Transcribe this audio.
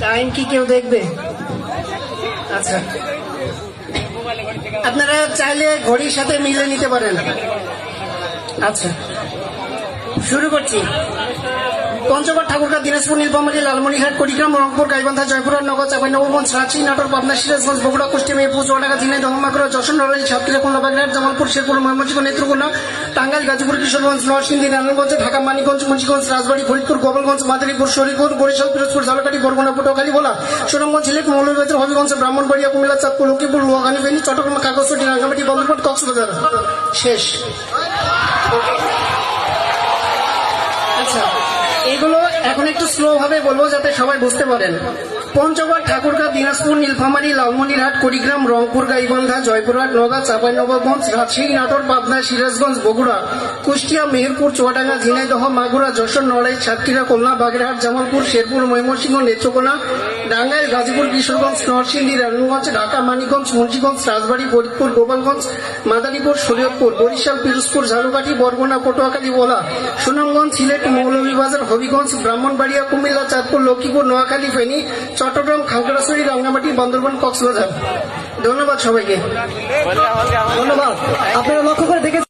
Time কি কেউ দেখবে? আচ্ছা। আপনারা চাইলে ঘড়ির সাথে মিলে নিতে পারেন। আচ্ছা। শুরু করছি। পঞ্চগড় ঠাকুরগাঁ, দিনাজপুর, নীলফামারী, লালমনিরহাট, কুড়িগ্রাম, রংপুর, গাইবান্ধা, জয়পুরহাট, নগর চাঁপাইনবাবগঞ্জ রাঁচি, নাটোর, পাবনা, সিরাজগঞ্জ, বগুড়া, কুষ্টি, মেহেরপুর চুয়াডাঙ্গা ঝিনাইদহ মাগুরা যশোর নড়াইল সাতক্ষীরা খুলনা জামালপুর, শেরপুর, ময়মনসিংহ, নেত্রকোনা, টাঙ্গাইল, গাজীপুর, কিশোরগঞ্জ, নরসিংদী, নারায়ণগঞ্জ, ঢাকা, মানিকগঞ্জ, মুন্সিগঞ্জ, রাজবাড়ী, ফরিদপুর, গোপালগঞ্জ, মাদারীপুর, শরীরপুর, বরিশাল, পিরোজপুর ঝালকাঠি বরগুনা, পটুয়াখালী, ভোলা, সুনামগঞ্জ সিলেট মৌলভীবাজার, হবিগঞ্জ, ব্রাহ্মণবাড়িয়া, কুমিল্লা, চাঁদপুর, লক্ষ্মীপুর লোহাগানি ফেনী, চট্টগ্রাম কাগজটি রাঙ্গামাটি বন্দরপট কক্সবাজার। শেষ। এগুলো এখন একটু স্লো ভাবে বলব যাতে সবাই বুঝতে পারেন। পঞ্চগড়, ঠাকুরগাঁ, দিনাজপুর, নীলফামারী, লালমনিরহাট, কুড়িগ্রাম, রংপুর, গাইবান্ধা, জয়পুরহাট নগা চাঁপাইনবাবগঞ্জ, রাজশাহী, নাটোর, পাবনা, সিরাজগঞ্জ, বগুড়া, কুষ্টিয়া, মেহেরপুর, চুয়াডাঙ্গা, ঝিনাইদহ, মাগুরা, যশোর নড়াই সাতক্ষীরা, খুলনা, বাগেরহাট, জামালপুর, শেরপুর, ময়মনসিংহ, নেত্রকোনা টাঙ্গাইল গাজীপুর, কিশোরগঞ্জ, নরসিংদী রানুগঞ্জ ঢাকা, মানিকগঞ্জ, মুন্সিগঞ্জ, রাজবাড়ী, ফরিদপুর, গোপালগঞ্জ, মাদারীপুর, শরীয়তপুর, বরিশাল, পিরোজপুর, ঝালুকাঠি, বরগুনা, পটুয়াখালী ভোলা সুনামগঞ্জ, সিলেট, মৌলভীবাজার, হবিগঞ্জ, ব্রাহ্মণবাড়িয়া, কুমিল্লা, চাঁদপুর, লক্ষ্মীপুর, নোয়াখালী, ফেনী চট্টগ্রাম খাগড়াছড়ি রাঙ্গামাটি বান্দরবান কক্সবাজার। ধন্যবাদ সবাইকে। ধন্যবাদ। আপনারা লক্ষ্য করে দেখেছেন